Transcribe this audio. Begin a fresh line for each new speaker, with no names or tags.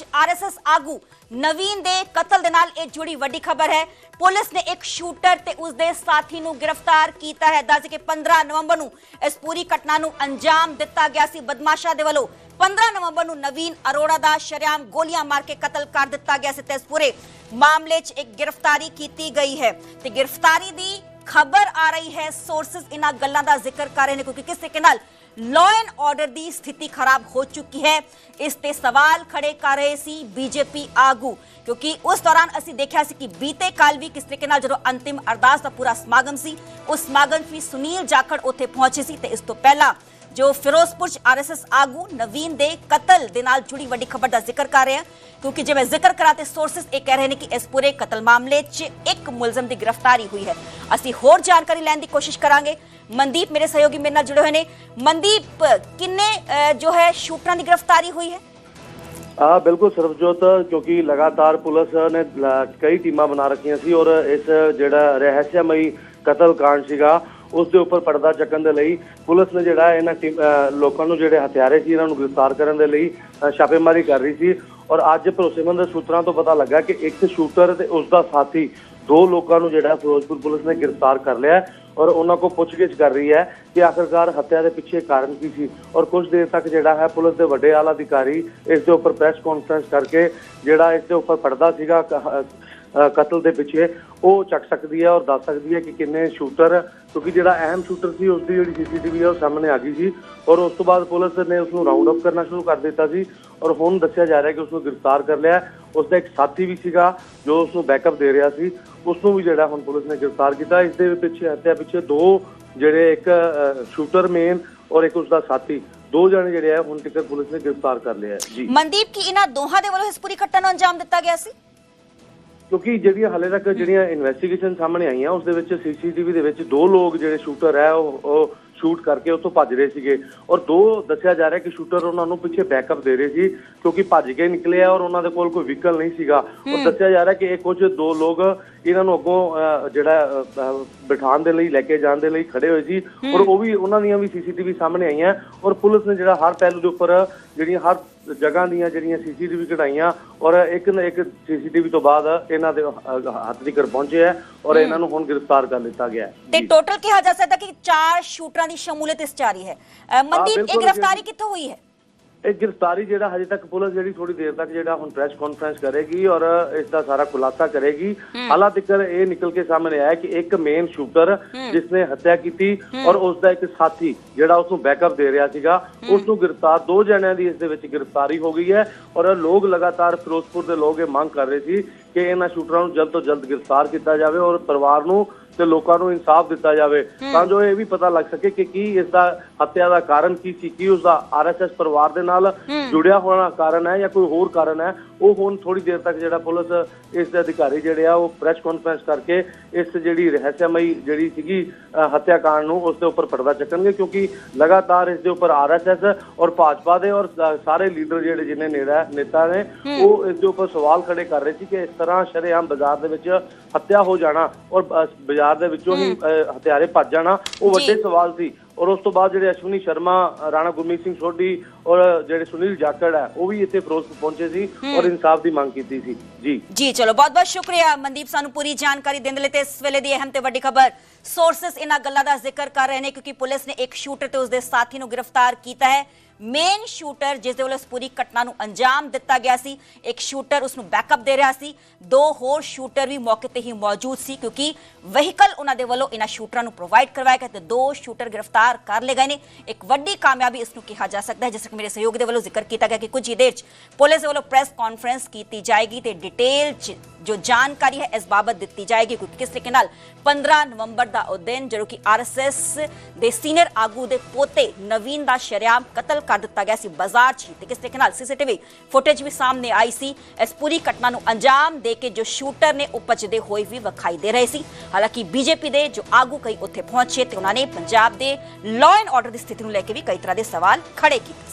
ਚ ਆਰਐਸਐਸ ਆਗੂ ਨਵੀਨ ਦੇ ਕਤਲ ਦੇ ਨਾਲ ਇਹ ਜੁੜੀ ਵੱਡੀ ਖਬਰ ਹੈ। ਪੁਲਿਸ ਨੇ ਇੱਕ ਸ਼ੂਟਰ ਤੇ ਉਸ ਦੇ ਸਾਥੀ ਨੂੰ ਗ੍ਰਿਫਤਾਰ ਕੀਤਾ ਹੈ। ਦੱਸ ਕਿ 15 ਨਵੰਬਰ ਨੂੰ ਇਸ ਪੂਰੀ ਘਟਨਾ ਨੂੰ ਅੰਜਾਮ ਦਿੱਤਾ ਗਿਆ ਸੀ। ਬਦਮਾਸ਼ਾਂ ਦੇ ਵੱਲੋਂ 15 ਨਵੰਬਰ ਨੂੰ ਨਵੀਨ ਅਰੋੜਾ ਦਾ ਸ਼ਰੇਆਮ ਗੋਲੀਆਂ ਮਾਰ ਕੇ ਕਤਲ ਕਰ ਦਿੱਤਾ ਗਿਆ ਸੀ ਤੇ ਇਸ ਪੂਰੇ ਮਾਮਲੇ 'ਚ ਇੱਕ ਗ੍ਰਿਫਤਾਰੀ ਕੀਤੀ ਗਈ ਹੈ। ਤੇ ਗ੍ਰਿਫਤਾਰੀ ਦੀ ਖਬਰ ਆ ਰਹੀ ਹੈ। ਸੋਰਸਸ ਇਹਨਾਂ ਗੱਲਾਂ ਦਾ ਜ਼ਿਕਰ ਕਰ ਰਹੇ ਨੇ ਕਿਉਂਕਿ ਕਿਸ ਤਰੀਕੇ ਨਾਲ ਲਾਅ ਐਂਡ ਆਰਡਰ ਦੀ ਸਥਿਤੀ ਖਰਾਬ ਹੋ ਚੁੱਕੀ ਹੈ। ਇਸ ਤੇ ਸਵਾਲ ਖੜੇ ਕਰ ਰਹੇ ਸੀ ਬੀਜੇਪੀ ਆਗੂ, ਕਿਉਂਕਿ ਉਸ ਦੌਰਾਨ ਅਸੀਂ ਦੇਖਿਆ ਸੀ ਕਿ ਬੀਤੇ ਕੱਲ ਵੀ ਕਿਸ ਤਰੀਕੇ ਨਾਲ ਜਦੋਂ ਅੰਤਿਮ ਅਰਦਾਸ ਦਾ ਪੂਰਾ ਸਮਾਗਮ ਸੀ ਉਸ ਸਮਾਗਮ 'ਚ ਵੀ ਸੁਨੀਲ ਜਾਖੜ ਉੱਥੇ ਪਹੁੰਚੇ ਸੀ ਤੇ ਇਸ ਤੋਂ ਪਹਿਲਾਂ ਜੋ ਫਿਰੋਜ਼ਪੁਰ ਚ ਆਰਐਸਐਸ ਆਗੂ ਨਵੀਨ ਦੇ ਕਤਲ ਦੇ ਨਾਲ ਜੁੜੀ ਵੱਡੀ ਖਬਰ ਦਾ ਜ਼ਿਕਰ ਕਰ ਰਹੇ ਹਾਂ। ਕਿਉਂਕਿ ਜੇ ਮੈਂ ਜ਼ਿਕਰ ਕਰਾਂ ਤੇ ਸੋਰਸਸ ਇਹ ਕਹਿ ਰਹੇ ਨੇ ਕਿ ਇਸ ਪੂਰੇ ਕਤਲ ਮਾਮਲੇ 'ਚ ਇੱਕ ਮੁਲਜ਼ਮ ਦੀ ਗ੍ਰਿਫਤਾਰੀ ਹੋਈ ਹੈ। ਅਸੀਂ ਹੋਰ ਜਾਣਕਾਰੀ ਲੈਣ ਦੀ ਕੋਸ਼ਿਸ਼ ਕਰਾਂਗੇ। ਮਨਦੀਪ ਮੇਰੇ ਸਹਿਯੋਗੀ ਮੇਰੇ ਨਾਲ ਜੁੜੇ ਹੋਏ ਨੇ। ਮਨਦੀਪ, ਕਿੰਨੇ ਜੋ ਹੈ ਸ਼ੂਟਰਾਂ ਦੀ ਗ੍ਰਿਫਤਾਰੀ ਹੋਈ ਹੈ?
ਆ, ਬਿਲਕੁਲ ਸਰਬਜੋਤ, ਕਿਉਂਕਿ ਲਗਾਤਾਰ ਪੁਲਿਸ ਨੇ ਕਈ ਟੀਮਾਂ ਬਣਾ ਰੱਖੀਆਂ ਸੀ ਔਰ ਇਸ ਜਿਹੜਾ ਰਹੱਸਮਈ ਕਤਲ ਕਾਂਡ ਸੀਗਾ ਉਸ ਦੇ ਉੱਪਰ ਪਰਦਾ ਚੱਕਣ ਦੇ ਲਈ ਪੁਲਿਸ ਨੇ ਜਿਹੜਾ ਇਹਨਾਂ ਟੀਮ- ਲੋਕਾਂ ਨੂੰ ਜਿਹੜੇ ਹਥਿਆਰੇ ਸੀ, ਇਹਨਾਂ ਨੂੰ ਗ੍ਰਿਫਤਾਰ ਕਰਨ ਦੇ ਲਈ ਛਾਪੇਮਾਰੀ ਕਰ ਰਹੀ ਸੀ। ਔਰ ਅੱਜ ਭਰੋਸੇਮੰਦ ਸੂਤਰਾਂ ਤੋਂ ਪਤਾ ਲੱਗਾ ਕਿ ਇੱਕ ਸ਼ੂਟਰ ਤੇ ਉਸ ਦਾ ਸਾਥੀ ਦੋ ਲੋਕਾਂ ਨੂੰ ਜਿਹੜਾ ਫਿਰੋਜ਼ਪੁਰ ਪੁਲਿਸ ਨੇ ਗ੍ਰਿਫਤਾਰ ਕਰ ਲਿਆ ਔਰ ਉਹਨਾਂ ਕੋਲ ਪੁੱਛਗਿੱਛ ਕਰ ਰਹੀ ਹੈ ਕਿ ਆਖਰਕਾਰ ਹੱਤਿਆ ਦੇ ਪਿੱਛੇ ਕਾਰਨ ਕੀ ਸੀ। ਔਰ ਕੁਝ ਦੇਰ ਤੱਕ ਜਿਹੜਾ ਹੈ ਪੁਲਿਸ ਦੇ ਵੱਡੇ ਆਲਾ ਅਧਿਕਾਰੀ ਇਸ ਦੇ ਉੱਪਰ ਪ੍ਰੈਸ ਕਾਨਫਰੰਸ ਕਰਕੇ ਜਿਹੜਾ ਇਸ ਦੇ ਉੱਪਰ ਪਰਦਾ ਸੀਗਾ ਕਤਲ ਦੇ ਪਿੱਛੇ ਉਹ ਚੱਕ ਸਕਦੀ ਹੈ ਔਰ ਦੱਸ ਸਕਦੀ ਹੈ ਕਿ ਕਿੰਨੇ ਸ਼ੂਟਰ, ਕਿਉਂਕਿ ਜਿਹੜਾ ਅਹਿਮ ਸ਼ੂਟਰ ਸੀ ਉਸ ਦੀ ਜਿਹੜੀ ਸੀਸੀਟੀਵੀ ਹੈ ਉਹ ਸਾਹਮਣੇ ਆ ਗਈ ਸੀ ਔਰ ਉਸ ਤੋਂ ਬਾਅਦ ਪੁਲਿਸ ਨੇ ਉਸ ਨੂੰ ਰਾਉਂਡ ਅਪ ਕਰਨਾ ਸ਼ੁਰੂ ਕਰ ਦਿੱਤਾ ਸੀ ਔਰ ਹੁਣ ਦੱਸਿਆ ਜਾ ਰਿਹਾ ਕਿ ਉਸ ਨੂੰ ਗ੍ਰਿਫਤਾਰ ਕਰ ਲਿਆ। ਉਸ ਦਾ ਇੱਕ ਸਾਥੀ ਵੀ ਸੀਗਾ ਜੋ ਉਸ ਨੂੰ ਬੈਕਅਪ ਦੇ ਰਿਹਾ ਸੀ। ਉਸ ਨੂੰ ਵੀ ਜਿਹੜਾ ਹੁਣ ਪੁਲਿਸ ਨੇ ਗ੍ਰਿਫਤਾਰ ਕੀਤਾ। ਇਸ ਦੇ ਪਿੱਛੇ, ਹੱਤਿਆ ਪਿੱਛੇ ਦੋ ਜਿਹੜੇ ਇੱਕ ਸ਼ੂਟਰ ਮੇਨ ਔਰ ਇੱਕ ਉਸ ਦਾ ਸਾਥੀ। ਦੋ ਜਣੇ ਜਿਹੜੇ ਆ, ਹੁਣ ਤੱਕ ਪੁਲਿਸ ਨੇ ਗ੍ਰਿਫਤਾਰ ਕਰ ਲਿਆ ਹੈ ਜੀ।
ਮਨਦੀਪ, ਕੀ ਇਹਨਾਂ ਦੋਹਾਂ ਦੇ ਵੱਲੋਂ ਇਸ ਪੂਰੀ ਘਟਨਾ ਨੂੰ ਅੰਜਾਮ ਦਿੱਤਾ ਗਿਆ ਸੀ?
ਕਿਉਂਕਿ ਜਿਹੜੀਆਂ ਹਾਲੇ ਤੱਕ ਜਿਹੜੀਆਂ ਇਨਵੈਸਟੀਗੇਸ਼ਨ ਸਾਹਮਣੇ ਆਈਆਂ ਉਸ ਦੇ ਵਿੱਚ ਸੀਸੀਟੀਵੀ ਦੇ ਵਿੱਚ ਦੋ ਲੋਕ ਜਿਹੜੇ ਸ਼ੂਟਰ ਹੈ ਉਹ ਉਹ ਸ਼ੂਟ ਕਰਕੇ ਉੱਥੋਂ ਭੱਜ ਰਹੇ ਸੀਗੇ। ਔਰ ਦੋ ਦੱਸਿਆ ਜਾ ਰਿਹਾ ਕਿ ਸ਼ੂਟਰ ਉਹਨਾਂ ਨੂੰ ਪਿੱਛੇ ਬੈਕਅਪ ਦੇ ਰਹੇ ਸੀ ਕਿਉਂਕਿ ਭੱਜ ਕੇ ਨਿਕਲੇ ਆ ਔਰ ਉਹਨਾਂ ਦੇ ਕੋਲ ਕੋਈ ਵਹੀਕਲ ਨਹੀਂ ਸੀਗਾ। ਔਰ ਦੱਸਿਆ ਜਾ ਰਿਹਾ ਕਿ ਇਹ ਕੁਝ ਦੋ ਲੋਕ ਇਹਨਾਂ ਨੂੰ ਅੱਗੋਂ ਜਿਹੜਾ ਬਿਠਾਉਣ ਦੇ ਲਈ ਲੈ ਕੇ ਜਾਣ ਦੇ ਲਈ ਖੜੇ ਹੋਏ ਸੀ। ਔਰ ਉਹ ਵੀ ਉਹਨਾਂ ਦੀਆਂ ਵੀ ਸੀਸੀਟੀਵੀ ਸਾਹਮਣੇ ਆਈਆਂ। ਔਰ ਪੁਲਿਸ ਨੇ ਜਿਹੜਾ ਹਰ ਪਹਿਲੂ ਦੇ ਉੱਪਰ ਜਿਹੜੀਆਂ ਹਰ ਜਗ੍ਹਾ ਦੀਆਂ ਜਿਹੜੀਆਂ ਸੀਸੀਟੀਵੀ ਕਢਾਈਆਂ ਔਰ ਇੱਕ ਨਾ ਇੱਕ ਸੀਸੀਟੀਵੀ ਤੋਂ ਬਾਅਦ ਇਹਨਾਂ ਦੇ ਹੱਥ ਦੀ ਕਰ ਪਹੁੰਚੇ ਹੈ ਔਰ ਇਹਨਾਂ ਨੂੰ ਹੁਣ ਗ੍ਰਿਫਤਾਰ ਕਰ ਲਿੱਤਾ ਗਿਆ ਹੈ।
ਤੇ ਟੋਟਲ ਕਿਹਾ ਜਾ ਸਕਦਾ ਕਿ ਚਾਰ ਸ਼ੂਟਰਾਂ ਦੀ ਸ਼ਮੂਲੀਅਤ ਇਸ ਰਹੀ ਹੈ। ਮਨਦੀਪ ਇਹ ਗ੍ਰਿਫਤਾਰੀ ਕਿੱਥੋਂ ਹੋਈ ਹੈ?
ਇਹ ਗ੍ਰਿਫਤਾਰੀ ਜਿਹੜਾ ਹਜੇ ਤੱਕ ਪੁਲਿਸ ਜਿਹੜੀ ਥੋੜੀ ਦੇਰ ਤੱਕ ਜਿਹੜਾ ਹੁਣ ਪ੍ਰੈਸ ਕਾਨਫਰੰਸ ਕਰੇਗੀ ਔਰ ਇਸ ਦਾ ਸਾਰਾ ਖੁਲਾਸਾ ਕਰੇਗੀ। ਹਾਲਾਂ ਤੱਕ ਇਹ ਨਿਕਲ ਕੇ ਸਾਹਮਣੇ ਆਇਆ ਕਿ ਇੱਕ ਮੇਨ ਸ਼ੂਟਰ ਜਿਸ ਨੇ ਹੱਤਿਆ ਕੀਤੀ ਔਰ ਉਸ ਦਾ ਇੱਕ ਸਾਥੀ ਜਿਹੜਾ ਉਸ ਨੂੰ ਬੈਕਅਪ ਦੇ ਰਿਹਾ ਸੀਗਾ ਉਸ ਨੂੰ ਗ੍ਰਿਫਤਾਰ ਦੋ ਜਣਿਆਂ ਦੀ ਇਸ ਦੇ ਵਿੱਚ ਗ੍ਰਿਫਤਾਰੀ ਹੋ ਗਈ ਹੈ ਔਰ ਲੋਕ ਲਗਾਤਾਰ ਫਿਰੋਜ਼ਪੁਰ ਦੇ ਲੋਕ ਇਹ ਮੰਗ ਕਰ ਰਹੇ ਸੀ ਕਿ ਇਹਨਾਂ ਸ਼ੂਟਰਾਂ ਨੂੰ ਜਲਦ ਤੋਂ ਜਲਦ ਗ੍ਰਿਫਤਾਰ ਕੀਤਾ ਜਾਵੇ ਔਰ ਪਰਿਵਾਰ ਨੂੰ ਤੇ ਲੋਕਾਂ ਨੂੰ ਇਨਸਾਫ ਦਿੱਤਾ ਜਾਵੇ ਤਾਂ ਜੋ ਇਹ ਵੀ ਪਤਾ ਲੱਗ ਸਕੇ ਕਿ ਕੀ ਇਸ ਦਾ ਹੱਤਿਆ ਦਾ ਕਾਰਨ ਕੀ ਸੀ ਕੀ ਉਸ ਦਾ ਆਰਐਸਐਸ ਪਰਿਵਾਰ ਦੇ ਨਾਲ ਜੁੜਿਆ ਹੋਣਾ ਕਾਰਨ ਹੈ ਜਾਂ ਕੋਈ ਹੋਰ ਕਾਰਨ ਹੈ ਉਹ ਹੁਣ ਥੋੜੀ ਦੇਰ ਤੱਕ ਜਿਹੜਾ ਪੁਲਿਸ ਇਸ ਦੇ ਅਧਿਕਾਰੀ ਜਿਹੜੇ ਆ ਉਹ ਪ੍ਰੈਸ ਕਾਨਫਰੰਸ ਕਰਕੇ ਇਸ ਜਿਹੜੀ ਰਹੱਸਮਈ ਜਿਹੜੀ ਸੀਗੀ ਅ, ਹੱਤਿਆ ਕਾਂਡ ਨੂੰ ਉਸ ਦੇ ਉੱਪਰ ਪਰਦਾ ਚੱਕਣਗੇ ਕਿਉਂਕਿ ਲਗਾਤਾਰ ਇਸ ਦੇ ਉੱਪਰ ਆਰਐਸਐਸ ਔਰ ਭਾਜਪਾ ਦੇ ਔਰ ਸਾਰੇ ਲੀਡਰ ਜਿਹੜੇ ਜਿਨੇ ਨੇੜਾ ਨੇਤਾ ਨੇ ਉਹ ਇਸ ਦੇ ਉੱਪਰ ਸਵਾਲ ਖੜੇ ਕਰ ਰਹੇ ਸੀ ਕਿ ਇਸ ਤਰ੍ਹਾਂ ਸ਼ਰੇਆਮ ਬਾਜ਼ਾਰ ਦੇ ਵਿੱਚ ਹੱਤਿਆ ਹੋ ਜਾਣਾ ਔਰ ਬ- ਬਾਜ਼ਾਰ ਦੇ ਵਿੱਚੋਂ ਹੀ ਹਥਿਆਰੇ ਭੱਜ ਜਾਣਾ ਉਹ ਵੱਡੇ। ਸਵਾਲ ਸੀ। ਔਰ ਉਸ ਤੋਂ ਬਾਅਦ ਜਿਹੜੇ ਅਸ਼ਵਨੀ ਸ਼ਰਮਾ ਰਾਣਾ ਗੁਰਮੀਤ ਸਿੰਘ ਸੋਢੀ ਔਰ ਜਿਹੜੇ ਸੁਨੀਲ ਜਾਖੜ ਹੈ ਉਹ ਵੀ ਇੱਥੇ ਫਿਰੋਜ਼ਪੁਰ ਪਹੁੰਚੇ ਸੀ ਔਰ ਇਨਸਾਫ ਦੀ ਮੰਗ ਕੀਤੀ ਸੀ। ਜੀ।
ਜੀ ਚਲੋ ਬਹੁਤ ਬਹੁਤ ਸ਼ੁਕਰੀਆ ਮਨਦੀਪ ਸਾਨੂੰ ਪੂਰੀ ਜਾਣਕਾਰੀ ਦੇਣ ਲਈ ਤੇ ਇਸ ਵੇਲੇ ਦੀ ਅਹਿਮ ਤੇ ਵੱਡੀ ਖਬਰ। ਸੋਰਸਸ ਇਹਨਾਂ ਗੱਲਾਂ ਦਾ ਜ਼ਿਕਰ ਕਰ ਰਹੇ ਨੇ ਕਿਉਂਕਿ ਪੁਲਿਸ ਨੇ ਇੱਕ ਸ਼ੂਟਰ ਤੇ ਉਸਦੇ ਸਾਥੀ ਨੂੰ ਗ੍ਰਿਫਤਾਰ ਕੀਤਾ ਹੈ। ਮੇਨ ਸ਼ੂਟਰ ਜਿਸ ਦੇ ਵੱਲੋਂ ਇਸ ਪੂਰੀ ਘਟਨਾ ਨੂੰ ਅੰਜਾਮ ਦਿੱਤਾ ਗਿਆ ਸੀ, ਇੱਕ ਸ਼ੂਟਰ ਉਸ ਨੂੰ ਬੈਕਅਪ ਦੇ ਰਿਹਾ ਸੀ। ਦੋ ਹੋਰ ਸ਼ੂਟਰ ਵੀ ਮੌਕੇ ਤੇ ਹੀ ਮੌਜੂਦ ਸੀ, ਕਿਉਂਕਿ ਵਹੀਕਲ ਉਹਨਾਂ ਦੇ ਵੱਲੋਂ ਇਹਨਾਂ ਸ਼ੂਟਰਾਂ ਨੂੰ ਪ੍ਰੋਵਾਈਡ ਕਰਵਾਇਆ ਗਿਆ ਤੇ ਦੋ ਸ਼ੂਟਰ ਗ੍ਰਿਫਤਾਰ ਕਰ ਲਏ ਗਏ ਨੇ। ਇੱਕ ਵੱਡੀ ਕਾਮਯਾਬੀ ਇਸ ਨੂੰ ਕਿਹਾ ਜਾ ਸਕਦਾ ਹੈ, ਜਿਸ ਕਿ ਮੇਰੇ ਸਹਿਯੋਗ ਦੇ ਵੱਲੋਂ ਜ਼ਿਕਰ ਕੀਤਾ ਗਿਆ ਕਿ ਕੁਝ ਹੀ ਦੇਰ ਚ ਪੁਲਿਸ ਦੇ ਵੱਲੋਂ ਪ੍ਰੈਸ ਕਾਨਫਰੰਸ ਕੀਤੀ ਜਾਏਗੀ ਤੇ ਡਿਟੇਲ ਚ ਜੋ ਜਾਣਕਾਰੀ ਹੈ, ਇਸ ਬਾਬਤ ਦਿੱਤੀ ਜਾਏਗੀ, ਕਿਉਂਕਿ ਕਿਸ ਤਰੀਕੇ ਨਾਲ 15 ਨਵੰਬਰ ਦਾ ਉਹ ਦਿਨ, ਜਦੋਂ ਕਿ ਆਰਐਸਐਸ ਦੇ ਸੀਨੀਅਰ ਆਗੂ ਦੇ ਪੋਤੇ ਨਵੀਨ ਦਾ ਸ਼ਰੇਆਮ ਕਤਲ ਕਰ ਦਿੱਤਾ ਗਿਆ ਸੀ ਬਾਜ਼ਾਰ 'ਚ ਹੀ ਤੇ ਕਿਸ ਤਰੀਕੇ ਨਾਲ ਸੀਸੀਟੀਵੀ ਫੁਟੇਜ ਵੀ ਸਾਹਮਣੇ ਆਈ ਸੀ। ਇਸ ਪੂਰੀ ਘਟਨਾ ਨੂੰ ਅੰਜਾਮ ਦੇ ਕੇ ਜੋ ਸ਼ੂਟਰ ਨੇ ਉਪਜਦੇ ਹੋਏ ਵੀ ਵਿਖਾਈ ਦੇ ਰਹੇ ਸੀ। ਹਾਲਾਂਕਿ ਬੀਜੇਪੀ ਦੇ ਜੋ ਆਗੂ ਕਈ ਉੱਥੇ ਪਹੁੰਚੇ ਤੇ ਉਹਨਾਂ ਨੇ ਪੰਜਾਬ ਦੇ ਲਾਅ ਐਂਡ ਆਰਡਰ ਦੀ ਸਥਿਤੀ ਨੂੰ ਲੈ ਕੇ ਵੀ ਕਈ ਤਰ੍ਹਾਂ ਦੇ ਸਵਾਲ ਖੜੇ ਕੀਤੇ